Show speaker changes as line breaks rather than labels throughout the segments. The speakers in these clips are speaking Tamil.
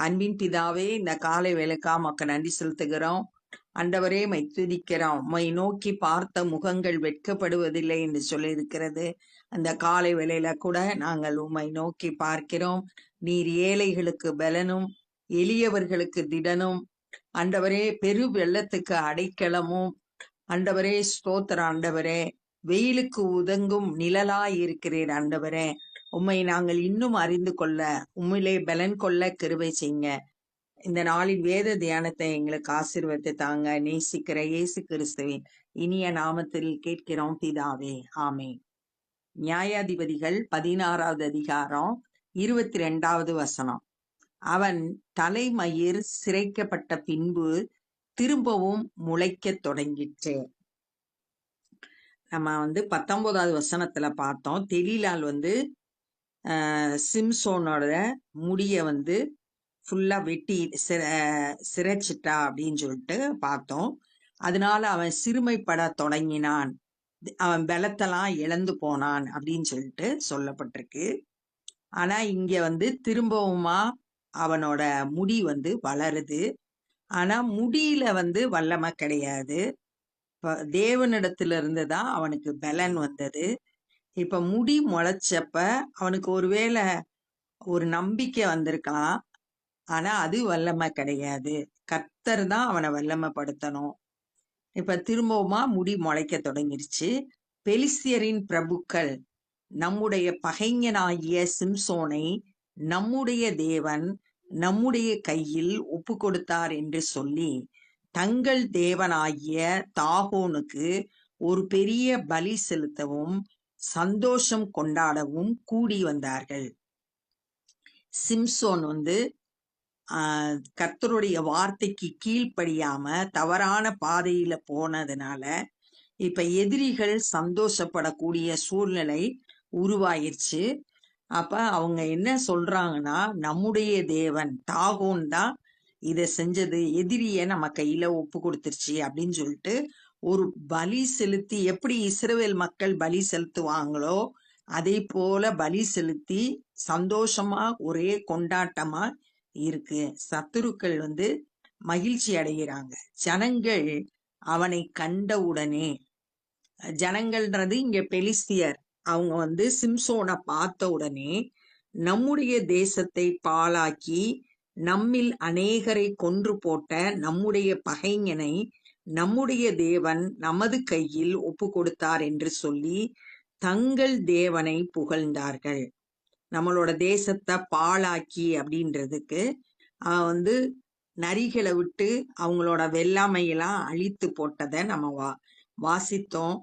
அன்பின் பிதாவே இந்த காலை வேலைக்கா மக்கள் நன்றி செலுத்துகிறோம். அண்டவரே மை துதிக்கிறோம். மை நோக்கி பார்த்த முகங்கள் வெட்கப்படுவதில்லை என்று சொல்லியிருக்கிறது. அந்த காலை வேளையில கூட நாங்கள் உம்மை நோக்கி பார்க்கிறோம். நீர் ஏழைகளுக்கு பலனும் எளியவர்களுக்கு திடனும். அண்டவரே பெரு வெள்ளத்துக்கு அடைக்கலமும். அண்டவரே ஸ்தோத்திர ஆண்டவரே. வெயிலுக்கு உதங்கும் நிழலாய் இருக்கிறீர் ஆண்டவரே. உம்மை நாங்கள் இன்னும் அறிந்து கொள்ள உம்மிலே பலன் கொள்ள கிருபை செய்யுங்க. இந்த நாளின் வேத தியானத்தை எங்களுக்கு ஆசீர்வத்தை தாங்க. நேசிக்கிற இயேசு கிறிஸ்துவின் இனிய நாமத்தில் கேட்கிறோம் பிதாவே. ஆமே நியாயாதிபதிகள் பதினாறாவது அதிகாரம் இருபத்தி ரெண்டாவது வசனம். அவன் தலைமயிர் சிரைக்கப்பட்ட பின்பு திரும்பவும் முளைக்கத் தொடங்கிற்று. நம்ம வந்து பத்தொன்பதாவது வசனத்துல பார்த்தோம். தெலிலால் வந்து சிம்சோனோட முடியை வந்து ஃபுல்லாக வெட்டி சிர சிரைச்சிட்டா அப்படின்னு சொல்லிட்டு பார்த்தோம். அதனால அவன் சிறுமைப்பட தொடங்கினான். அவன் பலத்தெல்லாம் இழந்து போனான் அப்படின்னு சொல்லிட்டு சொல்லப்பட்டிருக்கு. ஆனா இங்க வந்து திரும்பவுமா அவனோட முடி வந்து வளருது. ஆனா முடியில வந்து வல்லமை கிடையாது. இப்போ தேவனிடத்துல இருந்து தான் அவனுக்கு பலன் வந்தது. இப்ப முடி முளைச்சப்ப அவனுக்கு ஒருவேளை ஒரு நம்பிக்கை வந்திருக்கலாம். ஆனா அது வல்லமை கிடையாது. கர்த்தர் தான் அவனை வல்லமைப்படுத்தணும். இப்ப திரும்பவுமா முடி முளைக்க தொடங்கிருச்சு. பெலிசியரின் பிரபுக்கள் நம்முடைய பகைஞனாகிய சிம்சோனை நம்முடைய தேவன் நம்முடைய கையில் ஒப்பு கொடுத்தார் என்று சொல்லி தங்கள் தேவனாகிய தாகோனுக்கு ஒரு பெரிய பலி செலுத்தவும் சந்தோஷம் கொண்டாடவும் கூடி வந்தார்கள். சிம்சோன் வந்து ஆஹ், கர்த்தருடைய வார்த்தைக்கு கீழ்ப்படியாம தவறான பாதையில போனதுனால இப்ப எதிரிகள் சந்தோஷப்படக்கூடிய சூழ்நிலை உருவாயிருச்சு. அப்ப அவங்க என்ன சொல்றாங்கன்னா நம்முடைய தேவன் தாகோன் தான் இதை செஞ்சது. எதிரிய நம்ம கையில ஒப்பு கொடுத்துருச்சு அப்படின்னு சொல்லிட்டு ஒரு பலி செலுத்தி எப்படி இஸ்ரவேல் மக்கள் பலி செலுத்துவாங்களோ அதே போல பலி செலுத்தி சந்தோஷமா ஒரே கொண்டாட்டமா இருக்கு. சத்துருக்கள் வந்து மகிழ்ச்சி அடைகிறாங்க. ஜனங்கள் அவனை கண்டவுடனே ஜனங்கள்ன்றது இங்க பெலிஸ்தியர் அவங்க வந்து சிம்சோனை பார்த்த உடனே நம்முடைய தேசத்தை பாழாக்கி நம்மில் அநேகரை கொன்று போட்ட நம்முடைய பகைஞனை நம்முடைய தேவன் நமது கையில் ஒப்பு கொடுத்தார் என்று சொல்லி தங்கள் தேவனை புகழ்ந்தார்கள். நம்மளோட தேசத்தை பாழாக்கி அப்படின்றதுக்கு அவன் வந்து நரிகளை விட்டு அவங்களோட வெள்ளாமையெல்லாம் அழித்து போட்டதை நம்ம வா வாசித்தோம்.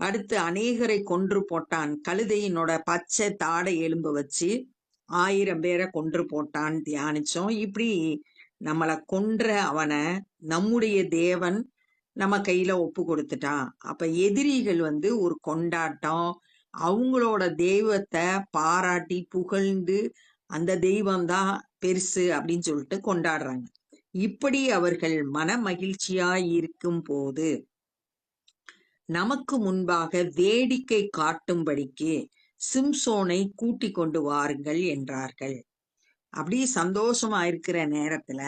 அடுத்து அநேகரை கொன்று போட்டான். கழுதையினோட பச்சை தாடை எலும்பு வச்சு ஆயிரம் பேரை கொன்று போட்டான் தியானிச்சோம். இப்படி நம்மளை கொன்ற அவனை நம்முடைய தேவன் நம்ம கையில ஒப்பு கொடுத்துட்டான் அப்ப எதிரிகள் வந்து ஒரு கொண்டாட்டம் அவங்களோட தெய்வத்தை பாராட்டி புகழ்ந்து அந்த தெய்வம் தான் பெருசு அப்படின்னு சொல்லிட்டு கொண்டாடுறாங்க. இப்படி அவர்கள் மன மகிழ்ச்சியாய் இருக்கும் போது நமக்கு முன்பாக வேடிக்கை காட்டும்படிக்கு சிம்சோனை கூட்டிக் கொண்டு வாருங்கள் என்றார்கள். அப்படி சந்தோஷமா இருக்கிற நேரத்துல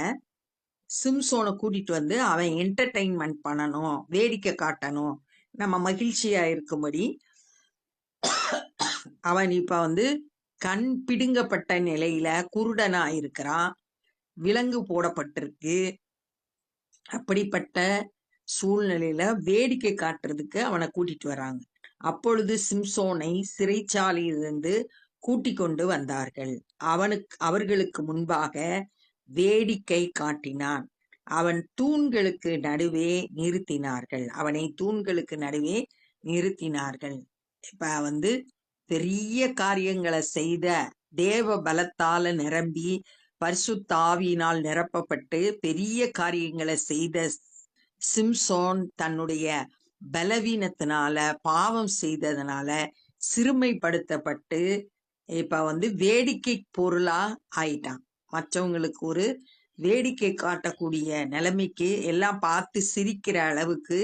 சிம்சோனை கூட்டிட்டு வந்து அவன் என்டர்டைன்மெண்ட் பண்ணணும் வேடிக்கை காட்டணும் நம்ம மகிழ்ச்சியா இருக்கும்படி அவன் இப்ப வந்து கண் பிடுங்கப்பட்ட நிலையில குருடனா இருக்கிறான் விலங்கு போடப்பட்டிருக்கு. அப்படிப்பட்ட சூழ்நிலையில வேடிக்கை காட்டுறதுக்கு அவனை கூட்டிட்டு வராங்க. அப்பொழுது சிம்சோனை சிறைச்சாலையிலிருந்து கூட்டிக் கொண்டு வந்தார்கள். அவனுக்கு அவர்களுக்கு முன்பாக வேடிக்கை காட்டினான். அவன் தூண்களுக்கு நடுவே நிறுத்தினார்கள். அவனை தூண்களுக்கு நடுவே நிறுத்தினார்கள். இப்ப வந்து பெரிய காரியங்களை செய்த தேவ பலத்தால நிரம்பி பரிசுத்தாவியினால் நிரப்பப்பட்டு பெரிய காரியங்களை செய்த சிம்சோன் தன்னுடைய பலவீனத்தினால பாவம் செய்ததுனால சிறுமைப்படுத்தப்பட்டு இப்ப வந்து வேடிக்கை பொருளா ஆயிட்டான் மற்றவங்களுக்கு ஒரு வேடிக்கை காட்டக்கூடிய நிலைமைக்கு எல்லாம் பார்த்து சிரிக்கிற அளவுக்கு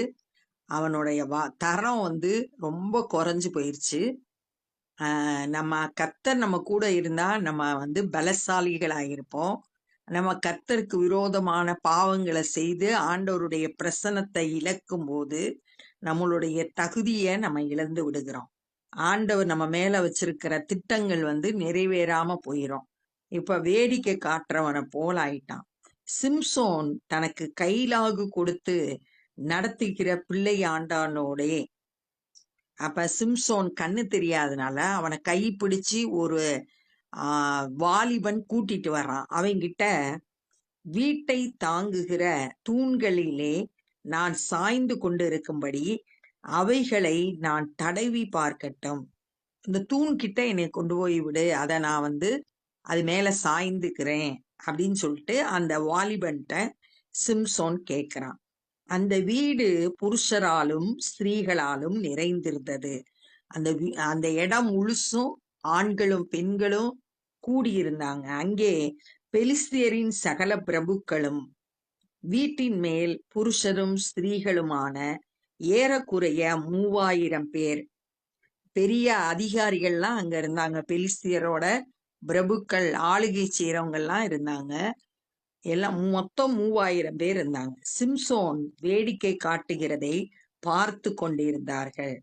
அவனுடைய வா தரம் வந்து ரொம்ப குறைஞ்சு போயிடுச்சு நம்ம கர்த்தர் நம்ம கூட இருந்தா நம்ம வந்து பலசாலிகளாக இருப்போம் நம்ம கர்த்தருக்கு விரோதமான பாவங்களை செய்து ஆண்டவருடைய பிரசனத்தை இழக்கும் போது நம்மளுடைய தகுதியை நம்ம இழந்து விடுகிறோம். ஆண்டவர் நம்ம மேல வச்சிருக்கிற திட்டங்கள் வந்து நிறைவேறாம போயிரும். இப்ப வேடிக்கை காட்டுறவனை போல ஆயிட்டான். சிம்சோன் தனக்கு கைலாகு கொடுத்து நடத்துகிற பிள்ளை ஆண்டானோடே. அப்ப சிம்சோன் கண்ணு தெரியாதனால அவனை கை பிடிச்சு ஒரு ஆஹ் வாலிபன் கூட்டிட்டு வர்றான். அவங்கிட்ட வீட்டை தாங்குகிற தூண்களிலே நான் சாய்ந்து கொண்டு இருக்கும்படி அவைகளை நான் தடவி பார்க்கட்டும். இந்த தூண் கிட்ட என்னை கொண்டு போய் விடு அதை நான் வந்து அது மேல சாய்ந்துக்கிறேன் அப்படின்னு சொல்லிட்டு அந்த வாலிபன்ட்ட சிம்சோன் கேட்குறான் அந்த வீடு புருஷராலும் ஸ்திரீகளாலும் நிறைந்திருந்தது. அந்த அந்த இடம் முழுசும் ஆண்களும் பெண்களும் கூடியிருந்தாங்க. அங்கே பெலிஸ்தியரின் சகல பிரபுக்களும் வீட்டின் மேல் புருஷரும் ஸ்திரீகளுமான ஏறக்குறைய மூவாயிரம் பேர். பெரிய அதிகாரிகள்லாம் அங்க இருந்தாங்க. பெலிஸ்தியரோட பிரபுக்கள் ஆளுகை செய்யறவங்கெல்லாம் இருந்தாங்க. எல்லாம் மொத்தம் மூவாயிரம் பேர் இருந்தாங்க. சிம்சோன் வேடிக்கை காட்டுகிறதை பார்த்து கொண்டிருந்தார்கள்.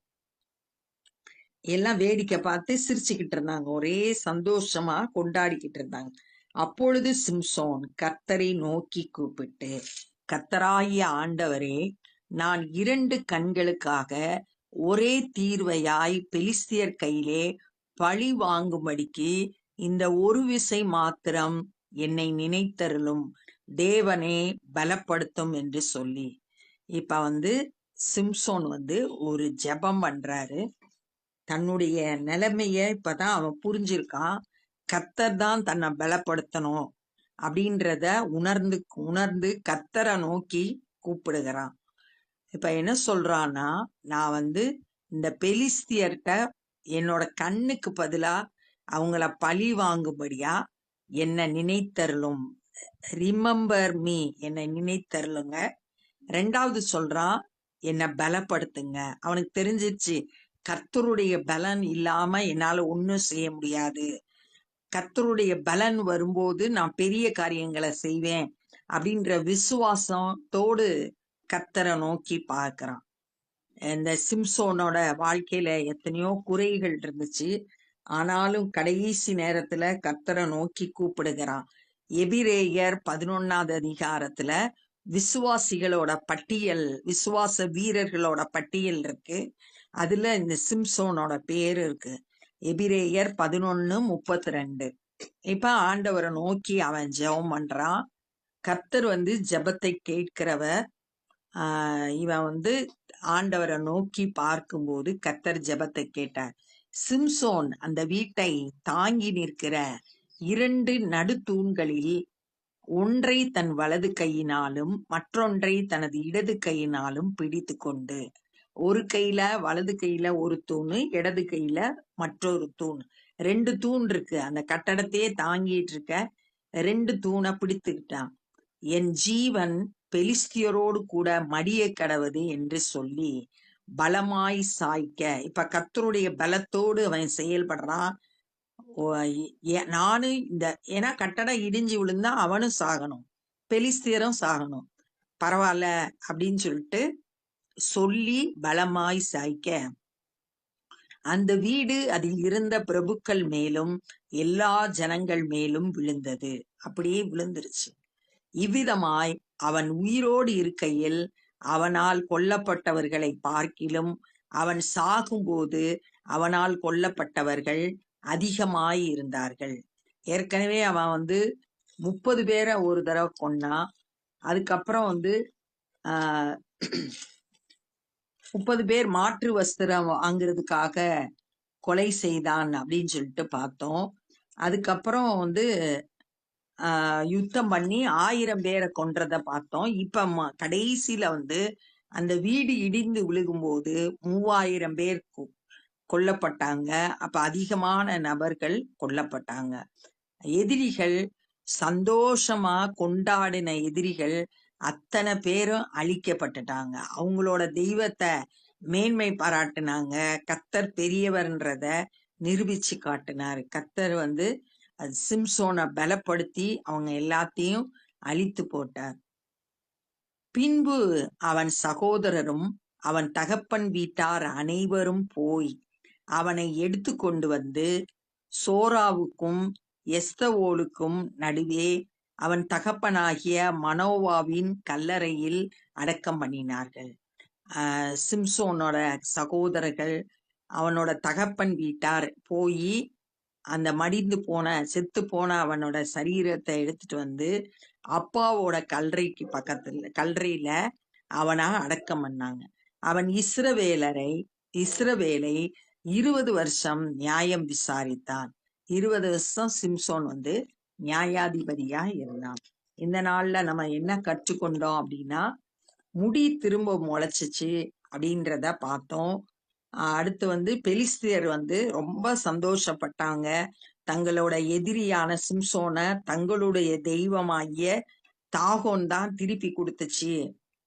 எல்லாம் வேடிக்கை பார்த்து சிரிச்சுக்கிட்டு இருந்தாங்க. ஒரே சந்தோஷமா கொண்டாடிக்கிட்டு இருந்தாங்க. அப்பொழுது சிம்சோன் கத்தரை நோக்கி கூப்பிட்டு கர்த்தராகிய ஆண்டவரே நான் இரண்டு கண்களுக்காக ஒரே தீர்வையாய் பெலிஸ்தியர் கையிலே பழி வாங்கும்படிக்கு இந்த ஒரு விசை மாத்திரம் என்னை நினைத்தருளும். தேவனே பலப்படுத்தும் என்று சொல்லி. இப்ப வந்து சிம்சோன் வந்து ஒரு ஜெபம் பண்றாரு. தன்னுடைய நிலைமைய இப்பதான் அவன் புரிஞ்சிருக்கான். கத்தர் தான் தன்னை பலப்படுத்தணும் அப்படின்றத உணர்ந்து உணர்ந்து கத்தரை நோக்கி கூப்பிடுகிறான். இப்ப என்ன சொல்றான்னா நான் வந்து இந்த பெலிஸ்தியர்கிட்ட என்னோட கண்ணுக்கு பதிலா அவங்கள பழி வாங்கும்படியா என்னை நினைத்தருளும். ரிமெம்பர் மீ என்னை நினைத்தருளுங்க. ரெண்டாவது சொல்றான் என்னை பலப்படுத்துங்க. அவனுக்கு தெரிஞ்சிச்சு கர்த்தருடைய பலன் இல்லாம என்னால ஒன்றும் செய்ய முடியாது. கர்த்தருடைய பலன் வரும்போது நான் பெரிய காரியங்களை செய்வேன் அப்படின்ற விசுவாசத்தோடு கத்தரை நோக்கி பார்க்கறான். இந்த சிம்சோனோட வாழ்க்கையில எத்தனையோ குறைகள் இருந்துச்சு. ஆனாலும் கடைசி நேரத்துல கத்தரை நோக்கி கூப்பிடுகிறான். எபிரேயர் பதினொன்னாவது அதிகாரத்துல விசுவாசிகளோட பட்டியல் விசுவாச வீரர்களோட பட்டியல் இருக்கு. அதுல இந்த சிம்சோனோட பேர் இருக்கு. எபிரேயர் பதினொன்னு முப்பத்தி ரெண்டு இப்ப ஆண்டவரை நோக்கி அவன் ஜெபம் பண்றான். கர்த்தர் வந்து ஜெபத்தை கேட்கிறவர் இவன் வந்து ஆண்டவரை நோக்கி பார்க்கும்போது கத்தர் ஜெபத்தை கேட்டார். சிம்சோன் அந்த வீட்டை தாங்கி நிற்கிற இரண்டு நடுத்தூண்களில் ஒன்றை தன் வலது கையினாலும் மற்றொன்றை தனது இடது கையினாலும் பிடித்து கொண்டு ஒரு கையில வலது கையில ஒரு தூணு இடது கையில மற்றொரு தூண். ரெண்டு தூண் இருக்கு. அந்த கட்டடத்தையே தாங்கிட்டு இருக்க ரெண்டு தூணை பிடித்துக்கிட்டான். என் ஜீவன் பெலிஸ்தியரோடு கூட மடியை கடவது என்று சொல்லி பலமாய் சாய்க்க. இப்ப கத்தருடைய பலத்தோடு அவன் செயல்படுறான் ஓ, ஏ- நானும் இந்த ஏன்னா கட்டடம் இடிஞ்சு விழுந்தா அவனும் சாகணும். பெலிஸ்தியரும் சாகணும். பரவாயில்ல அப்படின்னு சொல்லிட்டு சொல்லி பலமாய் சாய்க்க. அந்த வீடு அதில் இருந்த பிரபுக்கள் மேலும் எல்லா ஜனங்கள் மேலும் விழுந்தது. அப்படியே விழுந்துருச்சு. இவ்விதமாய் அவன் உயிரோடு இருக்கையில் அவனால் கொல்லப்பட்டவர்களை பார்க்கிலும் அவன் சாகும்போது அவனால் கொல்லப்பட்டவர்கள் அதிகமாய் இருந்தார்கள். ஏற்கனவே அவன் வந்து முப்பது பேரை ஒரு தடவை கொன்னான் அதுக்கப்புறம் வந்து முப்பது பேர் மாற்று வஸ்திரம் வாங்குறதுக்காக கொலை செய்தான் அப்படின்னு சொல்லிட்டு பார்த்தோம். அதுக்கப்புறம் வந்து யுத்தம் பண்ணி ஆயிரம் பேரை கொன்றத பார்த்தோம். இப்ப கடைசியில வந்து அந்த வீடு இடிந்து விழுகும்போது மூவாயிரம் பேர் கொ- கொல்லப்பட்டாங்க. அப்ப அதிகமான நபர்கள் கொல்லப்பட்டாங்க. எதிரிகள் சந்தோஷமா கொண்டாடின எதிரிகள் அத்தனை பேரும் அழிக்கப்பட்டுட்டாங்க. அவங்களோட தெய்வத்தை மேன்மை பாராட்டினாங்க. கத்தர் பெரியவர்ன்றத நிரூபிச்சு காட்டினார். கத்தர் வந்து அது சிம்சோனை பலப்படுத்தி அவங்க எல்லாத்தையும் அழித்து போட்டார். பின்பு அவன் சகோதரரும் அவன் தகப்பன் வீட்டார் அனைவரும் போய் அவனை எடுத்து கொண்டு வந்து சோராவுக்கும் எஸ்தவோலுக்கும் நடுவே அவன் தகப்பனாகிய மனோவாவின் கல்லறையில் அடக்கம் பண்ணினார்கள். ஆஹ் சிம்சோனோட சகோதரர்கள் அவனோட தகப்பன் வீட்டார் போய் அந்த மடிந்து போன செத்து போன அவனோட சரீரத்தை எடுத்துட்டு வந்து அப்பாவோட கல்லறைக்கு பக்கத்துல கல்லறையில அவனா அடக்கம் பண்ணாங்க. அவன் இஸ்ரவேலரை இஸ்ரவேலை இருபது வருஷம் நியாயம் விசாரித்தான். இருபது வருஷம் சிம்சோன் வந்து நியாயாதிபதியா இருந்தான். இந்த நாள்ல நம்ம என்ன கற்றுக்கொண்டோம் அப்படின்னா முடி திரும்ப முளைச்சிச்சு அப்படின்றத பார்த்தோம். அடுத்து வந்து பெலிஸ்தியர் வந்து ரொம்ப சந்தோஷப்பட்டாங்க. தங்களோட எதிரியான சிம்சோனை தங்களுடைய தெய்வமாகிய தாகோன் தான் திருப்பி கொடுத்துச்சு.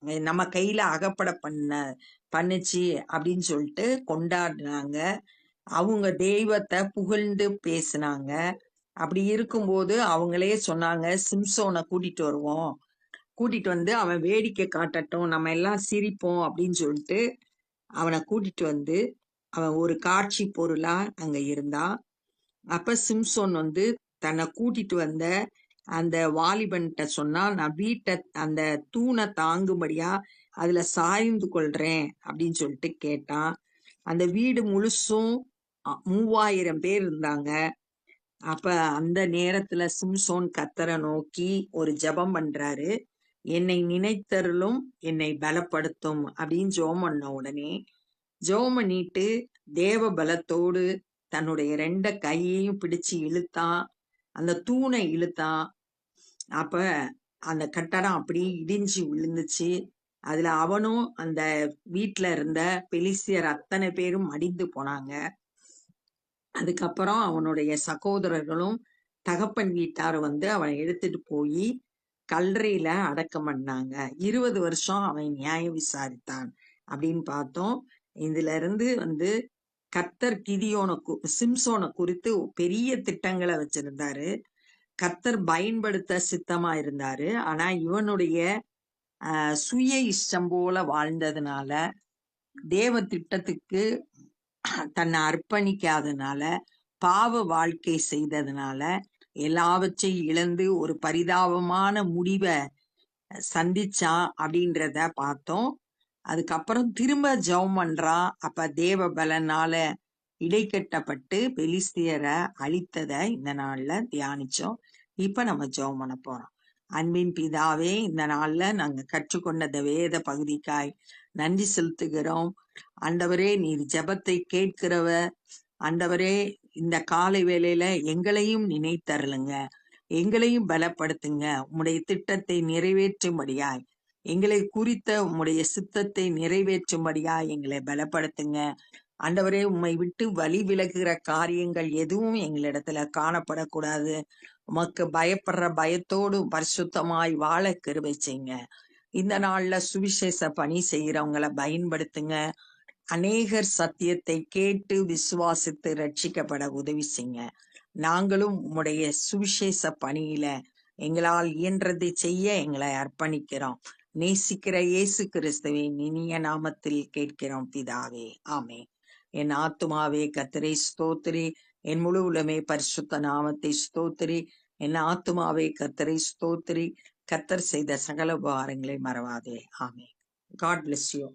நம்ம கையில அகப்பட பண்ண பண்ணுச்சு அப்படின்னு சொல்லிட்டு கொண்டாடினாங்க. அவங்க தெய்வத்தை புகழ்ந்து பேசினாங்க. அப்படி இருக்கும்போது அவங்களே சொன்னாங்க சிம்சோனை கூட்டிட்டு வருவோம். கூட்டிட்டு வந்து அவன் வேடிக்கை காட்டட்டும். நம்ம எல்லாம் சிரிப்போம் அப்படின்னு சொல்லிட்டு அவனை கூட்டிட்டு வந்து அவன் ஒரு காட்சி பொருளா அங்க இருந்தான் அப்ப சிம்சோன் வந்து தன்னை கூட்டிட்டு வந்த அந்த வாலிபன்கிட்ட சொன்னா நான் வீட்டை அந்த தூணை தாங்கும்படியா அதுல சாய்ந்து கொள்றேன் அப்படின்னு சொல்லிட்டு கேட்டான். அந்த வீடு முழுசும் மூவாயிரம் பேர் இருந்தாங்க. அப்ப அந்த நேரத்துல சிம்சோன் கத்தரை நோக்கி ஒரு ஜெபம் பண்றாரு. என்னை நினைத்தருளும் என்னை பலப்படுத்தும் அப்படின்னு ஜோம் பண்ண உடனே ஜோம் பண்ணிட்டு தேவ பலத்தோடு தன்னுடைய ரெண்ட கையையும் பிடிச்சு இழுத்தான் அந்த தூணை இழுத்தான் அப்ப அந்த கட்டடம் அப்படியே இடிஞ்சு விழுந்துச்சு. அதுல அவனும் அந்த வீட்டுல இருந்த பெலிசியர் அத்தனை பேரும் மடிந்து போனாங்க. அதுக்கப்புறம் அவனுடைய சகோதரர்களும் தகப்பன் வீட்டார் வந்து அவனை எடுத்துட்டு போய் கல்லறையில அடக்கம் பண்ணாங்க. இருபது வருஷம் அவன் நியாயம் விசாரித்தான் அப்படின்னு பார்த்தோம். இதுல இருந்து வந்து கத்தர் கிதியோனை கு- சிம்சோனை குறித்து பெரிய திட்டங்களை வச்சிருந்தாரு. கத்தர் பயன்படுத்த சித்தமா இருந்தாரு. ஆனா இவனுடைய சுய இஷ்டம் போல வாழ்ந்ததுனால தேவ திட்டத்துக்கு தன்னை அர்ப்பணிக்காதனால பாவ வாழ்க்கை செய்ததுனால எல்லாவற்றையும் இழந்து ஒரு பரிதாபமான முடிவை சந்திச்சான் அப்படின்றத பார்த்தோம். அதுக்கப்புறம் திரும்ப ஜெபம் பண்றான். அப்ப தேவ பலனால இடைக்கட்டப்பட்டு பெலிஸ்தியரை அழித்ததை இந்த நாள்ல தியானிச்சோம். இப்ப நம்ம ஜெபம் பண்ண போறோம். அன்பின் பிதாவே இந்த நாள்ல நாங்க கற்றுக்கொண்ட வேத பகுதிக்காய் நன்றி செலுத்துகிறோம். ஆண்டவரே நீர் ஜெபத்தை கேட்கிறவ ஆண்டவரே இந்த காலை வேளையில எங்களையும் நினைத்தருளுங்க. எங்களையும் பலப்படுத்துங்க. உம்முடைய திட்டத்தை நிறைவேற்றும்படியாய். எங்களை குறித்த உம்முடைய சித்தத்தை நிறைவேற்றும்படியாய் எங்களை பலப்படுத்துங்க. ஆண்டவரே உம்மை விட்டு வழி விலகுகிற காரியங்கள் எதுவும் எங்களிடத்துல காணப்படக்கூடாது. உமக்கு பயப்படுற பயத்தோடு பரிசுத்தமாய் வாழ கருவை செய்யுங்க. இந்த நாள்ல சுவிசேஷ பணி செய்யறவங்களை பயன்படுத்துங்க. அநேகர் சத்தியத்தை கேட்டு விசுவாசித்து ரட்சிக்கப்பட உதவி செய்யுங்க. நாங்களும் உம்முடைய சுவிசேஷ பணியில எங்களால் இயன்றதை செய்ய எங்களை அர்ப்பணிக்கிறோம். நேசிக்கிற இயேசு கிறிஸ்துவின் இனிய நாமத்தில் கேட்கிறோம் பிதாவே. ஆமே என் ஆத்துமாவே கத்தரை ஸ்தோத்திரி. என் முழு உலமே பரிசுத்த நாமத்தை ஸ்தோத்திரி. என் ஆத்துமாவே கத்தரை ஸ்தோத்திரி. கத்தர் செய்த சகல உபகாரங்களை மறவாதே. ஆமே காட் பிளஸ் யூ